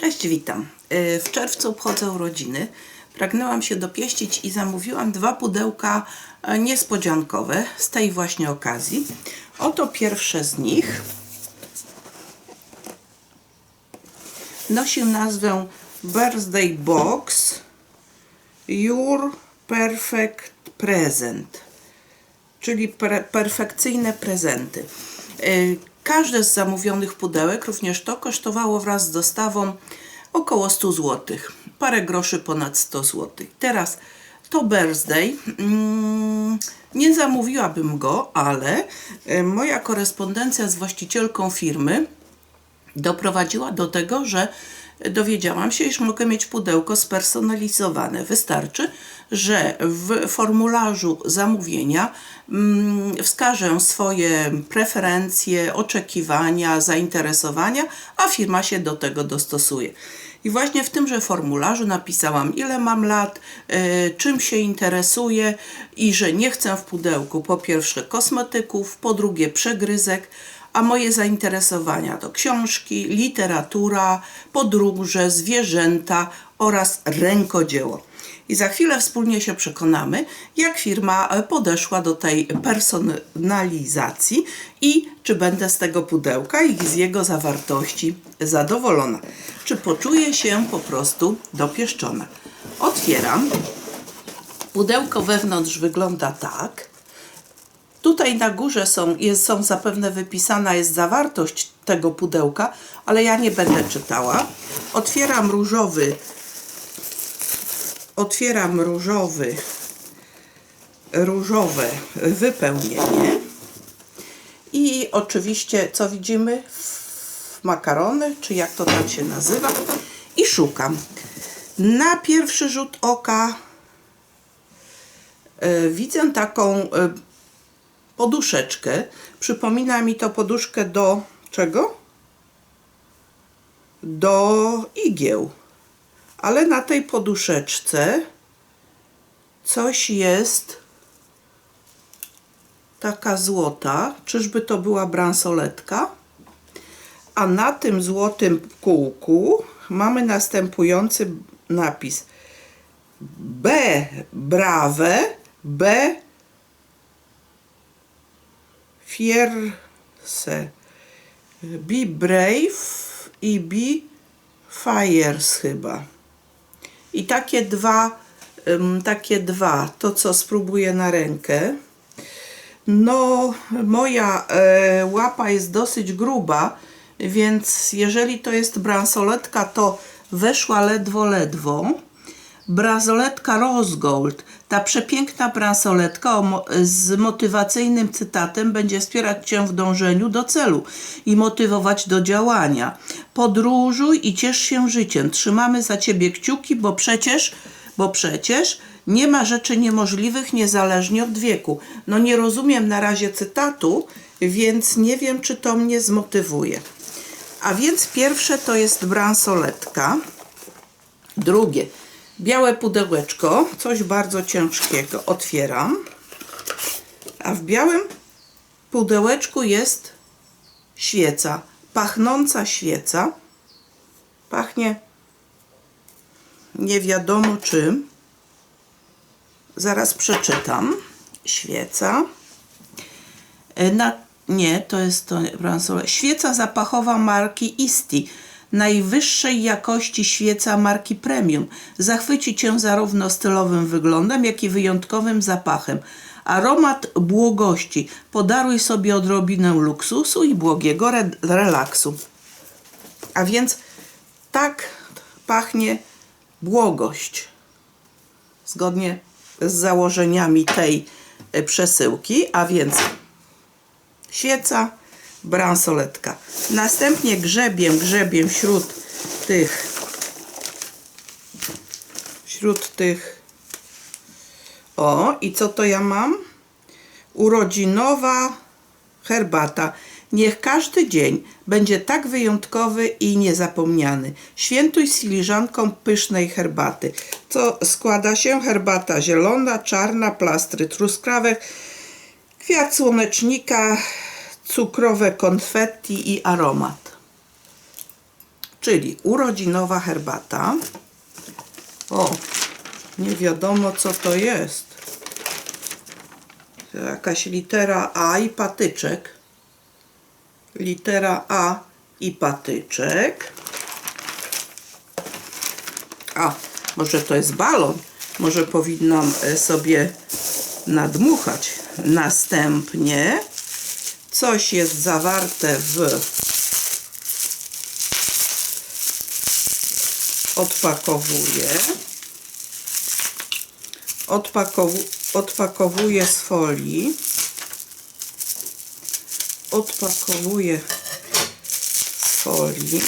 Cześć, witam. Y, W czerwcu obchodzę urodziny. Pragnęłam się dopieścić i zamówiłam dwa pudełka e, niespodziankowe z tej właśnie okazji. Oto pierwsze z nich. Nosi nazwę Birthday Box Your Perfect Present czyli pre, perfekcyjne prezenty. Każde z zamówionych pudełek, również to, kosztowało wraz z dostawą około 100 zł. Parę groszy ponad 100 zł. Teraz to birthday. Mm, nie zamówiłabym go, ale y, moja korespondencja z właścicielką firmy doprowadziła do tego, że dowiedziałam się, iż mogę mieć pudełko spersonalizowane. Wystarczy, że w formularzu zamówienia mm, wskażę swoje preferencje, oczekiwania, zainteresowania, a firma się do tego dostosuje. I właśnie w tymże formularzu napisałam, ile mam lat, y, czym się interesuję i że nie chcę w pudełku po pierwsze kosmetyków, po drugie przegryzek, a moje zainteresowania to książki, literatura, podróże, zwierzęta oraz rękodzieło. I za chwilę wspólnie się przekonamy, jak firma podeszła do tej personalizacji i czy będę z tego pudełka i z jego zawartości zadowolona. Czy poczuję się po prostu dopieszczona. Otwieram. Pudełko wewnątrz wygląda tak. Tutaj na górze są, jest, są zapewne wypisana jest zawartość tego pudełka, ale ja nie będę czytała. Otwieram różowy otwieram różowy różowe wypełnienie i oczywiście co widzimy makarony, czy jak to tam się nazywa i szukam. Na pierwszy rzut oka e, widzę taką e, poduszeczkę. Przypomina mi to poduszkę do czego? Do igieł. Ale na tej poduszeczce coś jest taka złota. Czyżby to była bransoletka? A na tym złotym kółku mamy następujący napis. B brave, B fierce, be brave i be fires chyba. I takie dwa, takie dwa, to co spróbuję na rękę. No, moja e, łapa jest dosyć gruba, więc jeżeli to jest bransoletka, to weszła ledwo, ledwo. Bransoletka Rose Gold, ta przepiękna bransoletka z motywacyjnym cytatem będzie wspierać Cię w dążeniu do celu i motywować do działania. Podróżuj i ciesz się życiem. Trzymamy za Ciebie kciuki, bo przecież, bo przecież nie ma rzeczy niemożliwych niezależnie od wieku. No nie rozumiem na razie cytatu, więc nie wiem, czy to mnie zmotywuje. A więc pierwsze to jest bransoletka. Drugie, białe pudełeczko, coś bardzo ciężkiego. Otwieram. A w białym pudełeczku jest świeca, pachnąca świeca. Pachnie nie wiadomo czym. Zaraz przeczytam. Świeca. E, Na, nie, to jest to bransola. Świeca zapachowa marki Isti. Najwyższej jakości świeca marki Premium. Zachwyci Cię zarówno stylowym wyglądem, jak i wyjątkowym zapachem. Aromat błogości. Podaruj sobie odrobinę luksusu i błogiego re- relaksu. A więc tak pachnie błogość. Zgodnie z założeniami tej e, przesyłki, a więc świeca, bransoletka. Następnie grzebiem, grzebiem wśród tych wśród tych o, i co to ja mam? Urodzinowa herbata. Niech każdy dzień będzie tak wyjątkowy i niezapomniany. Świętuj z filiżanką pysznej herbaty. Co składa się? Herbata zielona, czarna, plastry truskawek, kwiat słonecznika, cukrowe konfetti i aromat. czyli urodzinowa herbata. O, nie wiadomo co to jest. Jakaś litera A i patyczek. Litera A i patyczek. A, może to jest balon. Może powinnam e, sobie nadmuchać. Następnie coś jest zawarte w odpakowuję. Odpakowu, odpakowuję z folii. Odpakowuję z folii.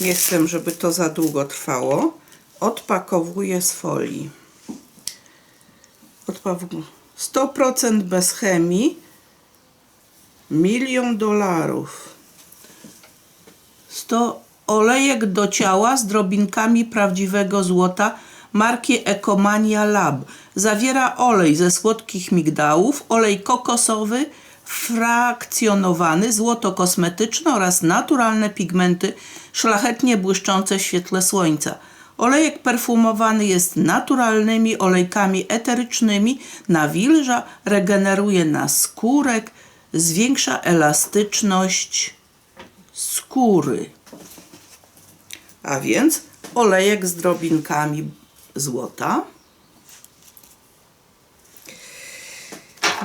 Nie chcę, żeby to za długo trwało. Odpakowuję z folii. Odpaw- 100% bez chemii milion dolarów 100 olejek do ciała z drobinkami prawdziwego złota marki Ecomania Lab. Zawiera olej ze słodkich migdałów, olej kokosowy, frakcjonowany, złoto kosmetyczne oraz naturalne pigmenty szlachetnie błyszczące w świetle słońca. Olejek perfumowany jest naturalnymi olejkami eterycznymi, nawilża, regeneruje naskórek, zwiększa elastyczność skóry. A więc olejek z drobinkami złota.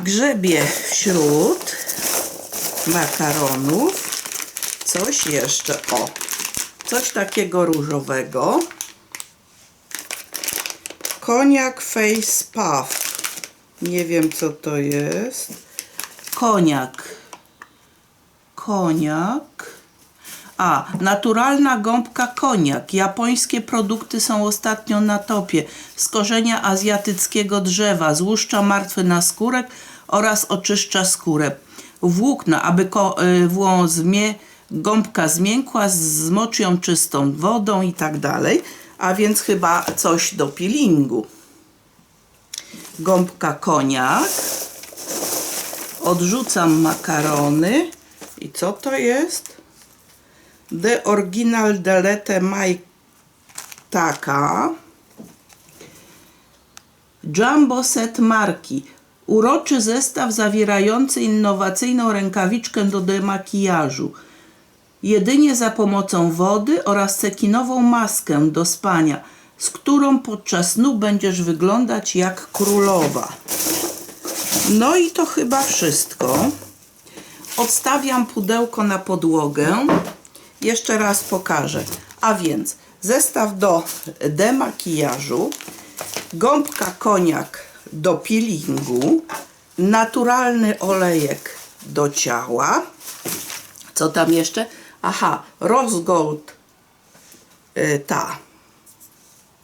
Grzebie wśród makaronów coś jeszcze. O, coś takiego różowego. Koniak Face Puff. Nie wiem co to jest. Koniak. Koniak. A, naturalna gąbka koniak. Japońskie produkty są ostatnio na topie. Z korzenia azjatyckiego drzewa. Złuszcza martwy naskórek oraz oczyszcza skórę. Włókna, aby ko- y, włą zmie- gąbka zmiękła, zmocz ją czystą wodą i tak dalej. A więc chyba coś do peelingu. Gąbka koniak. Odrzucam makarony. I co to jest? The Original Delete My Taka. Jumbo Set marki. Uroczy zestaw zawierający innowacyjną rękawiczkę do demakijażu. Jedynie za pomocą wody oraz cekinową maskę do spania, z którą podczas snu będziesz wyglądać jak królowa. No i to chyba wszystko. Odstawiam pudełko na podłogę. Jeszcze raz pokażę. A więc zestaw do demakijażu, gąbka koniak do peelingu, naturalny olejek do ciała. Co tam jeszcze? Aha, Rose Gold y, ta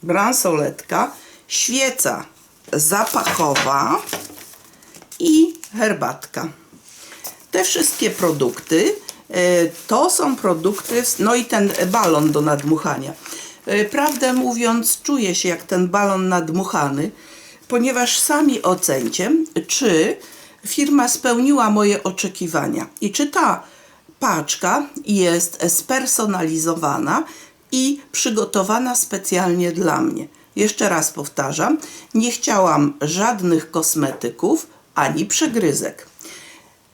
bransoletka, świeca zapachowa i herbatka. Te wszystkie produkty e, to są produkty, no i ten balon do nadmuchania. E, Prawdę mówiąc, czuję się jak ten balon nadmuchany, ponieważ sami ocencie, czy firma spełniła moje oczekiwania i czy ta paczka jest spersonalizowana i przygotowana specjalnie dla mnie. Jeszcze raz powtarzam, nie chciałam żadnych kosmetyków ani przegryzek.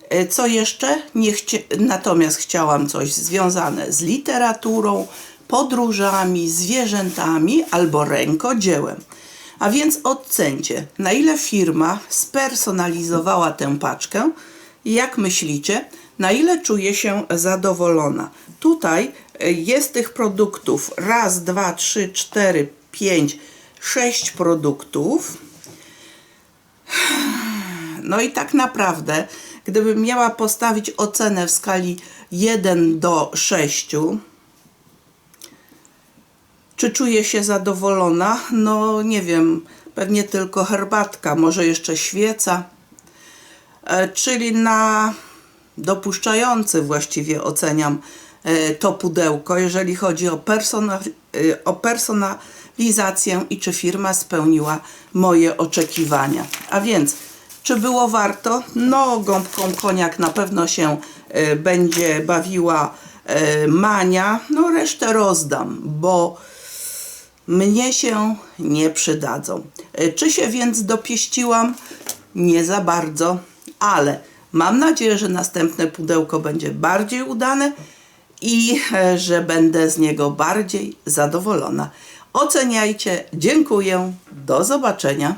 E, Co jeszcze? Nie chcie... Natomiast chciałam coś związane z literaturą, podróżami, zwierzętami albo rękodziełem. A więc ocencie, na ile firma spersonalizowała tę paczkę jak myślicie, na ile czuję się zadowolona. Tutaj e, jest tych produktów raz, dwa, trzy, cztery, pięć, sześć produktów. No i tak naprawdę, gdybym miała postawić ocenę w skali 1 do 6, czy czuję się zadowolona? No nie wiem, pewnie tylko herbatka, może jeszcze świeca. E, czyli na dopuszczający właściwie oceniam e, to pudełko, jeżeli chodzi o, e, o personalizację i czy firma spełniła moje oczekiwania. A więc, czy było warto? No, gąbką koniak na pewno się e, będzie bawiła Mania, no resztę rozdam, bo mnie się nie przydadzą. Czy się więc dopieściłam? Nie za bardzo, ale mam nadzieję, że następne pudełko będzie bardziej udane i e, że będę z niego bardziej zadowolona. Oceniajcie, dziękuję, do zobaczenia.